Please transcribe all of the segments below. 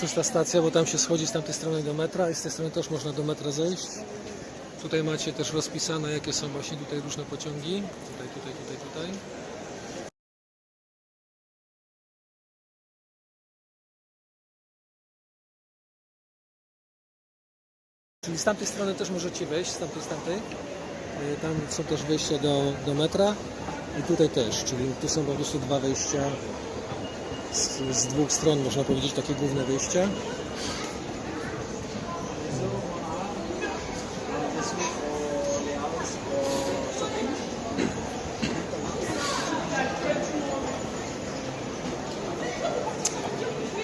Jest ta stacja, bo tam się schodzi z tamtej strony do metra i z tej strony też można do metra zejść. Tutaj macie też rozpisane, jakie są właśnie tutaj różne pociągi. Tutaj, tutaj, tutaj, tutaj. Czyli z tamtej strony też możecie wejść, z tamtej, z tamtej. Y, Tam są też wejścia do, do metra i tutaj też, czyli tu są po prostu dwa wejścia z, z dwóch stron, można powiedzieć, takie główne wyjścia.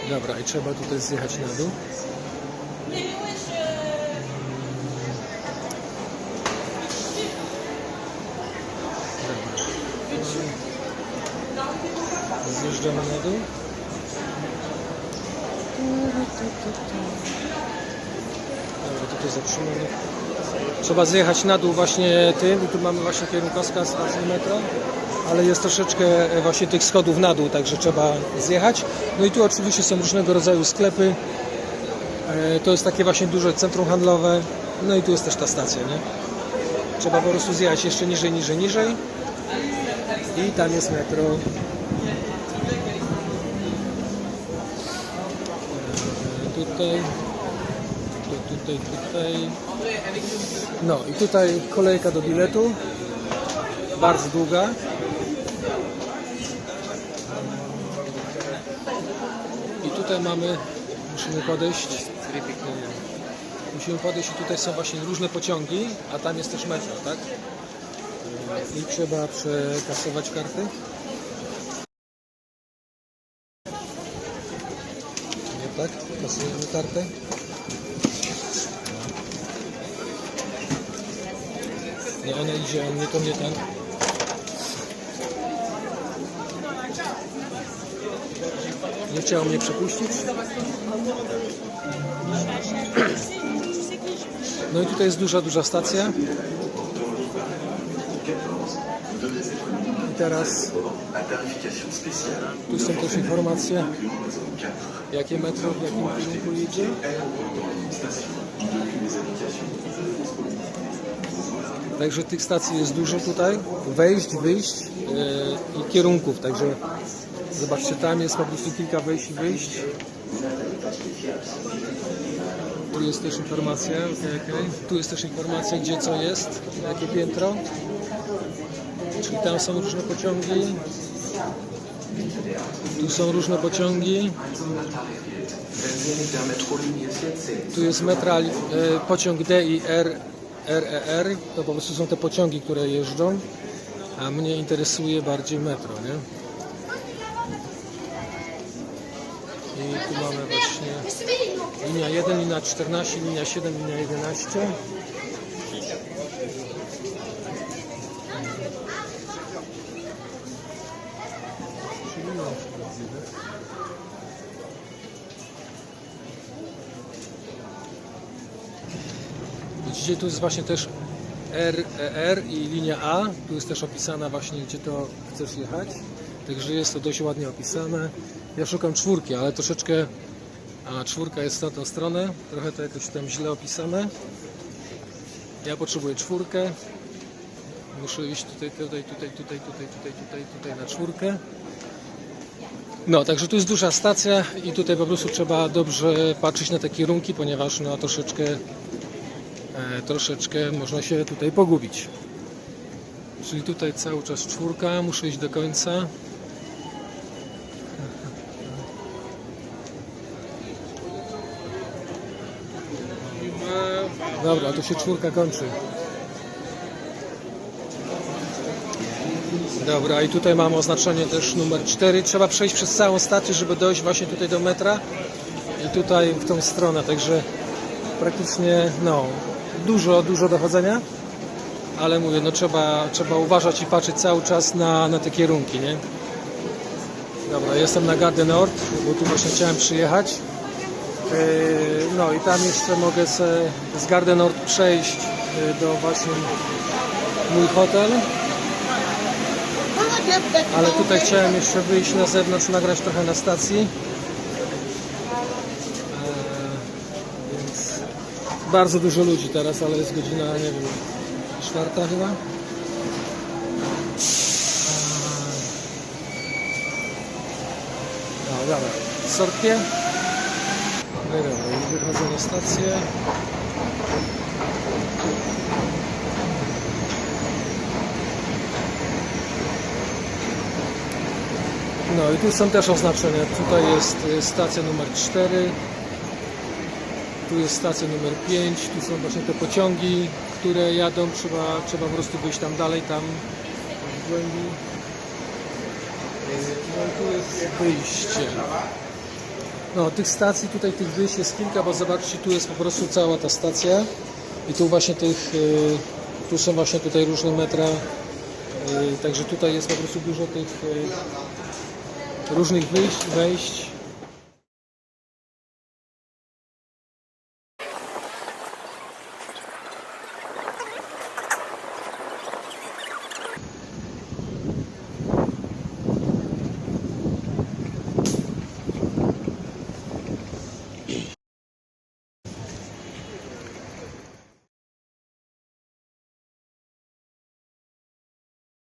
Dobra, i trzeba tutaj zjechać na dół. Zjeżdżamy na dół. Dobra, tutaj zatrzymamy. Trzeba zjechać na dół właśnie tym i tu mamy właśnie kierunkowskaz z metro, ale jest troszeczkę e, właśnie tych schodów na dół, także trzeba zjechać. No i tu oczywiście są różnego rodzaju sklepy. E, To jest takie właśnie duże centrum handlowe. No i tu jest też ta stacja, nie? Trzeba po prostu zjechać jeszcze niżej, niżej, niżej. I tam jest metro. Tutaj, tu- tutaj, tutaj. No i tutaj kolejka do biletu. Bardzo długa. I tutaj mamy, musimy podejść. Musimy podejść i tutaj są właśnie różne pociągi, a tam jest też metro, tak? I trzeba przekasować karty. Tak? Kasujemy kartę. No ona idzie, a mnie to nie ten. Nie chciał mnie przepuścić. No i tutaj jest duża, duża stacja. Teraz tu są też informacje, jakie metro w jakim kierunku jedzie. Także tych stacji jest dużo tutaj. Wejść, wyjść yy, i kierunków. Także zobaczcie, tam jest po prostu kilka wejść i wyjść. Tu jest też informacja, okej, okej. Tu jest też informacja, gdzie co jest, jakie piętro. Czyli tam są różne pociągi. Tu są różne pociągi. Tu jest metra, e, pociąg D i R, RER. To po prostu są te pociągi, które jeżdżą. A mnie interesuje bardziej metro, nie? I tu mamy właśnie linia 1, linia 14, linia 7, linia 11. Widzicie, tu jest właśnie też RER i linia A. Tu jest też opisana właśnie, gdzie to chcesz jechać. Także jest to dość ładnie opisane. Ja szukam czwórki, ale troszeczkę a czwórka jest na tą stronę. Trochę to jakoś tam źle opisane. Ja potrzebuję czwórkę. Muszę iść tutaj, tutaj, tutaj, tutaj, tutaj, tutaj, tutaj, tutaj na czwórkę. No, także tu jest duża stacja i tutaj po prostu trzeba dobrze patrzeć na te kierunki, ponieważ no troszeczkę e, troszeczkę można się tutaj pogubić. Czyli tutaj cały czas czwórka, muszę iść do końca. Dobra, tu się czwórka kończy. Dobra, i tutaj mamy oznaczenie też numer 4. Trzeba przejść przez całą stację, żeby dojść właśnie tutaj do metra i tutaj w tą stronę, także praktycznie no, dużo, dużo dochodzenia, ale mówię, no trzeba, trzeba uważać i patrzeć cały czas na, na te kierunki, nie? Dobra, jestem na Garde Nord, bo tu właśnie chciałem przyjechać. Yy, No i tam jeszcze mogę z Garde Nord przejść yy, do właśnie mój hotel. Ale tutaj chciałem jeszcze wyjść na zewnątrz, nagrać trochę na stacji. E, bardzo dużo ludzi teraz, ale jest godzina, nie wiem, czwarta chyba. E, no dobra, sortie. No dobra, wychodzę na stację. No i tu są też oznaczenia. Tutaj jest y, stacja numer 4. Tu jest stacja numer 5. Tu są właśnie te pociągi, które jadą. Trzeba, trzeba po prostu wyjść tam dalej, tam w głębi. No i tu jest wyjście. No, tych stacji tutaj, tych wyjść jest kilka, bo zobaczcie, tu jest po prostu cała ta stacja i tu właśnie tych, y, tu są właśnie tutaj różne metra, y, także tutaj jest po prostu dużo tych różnych wyjść, wejść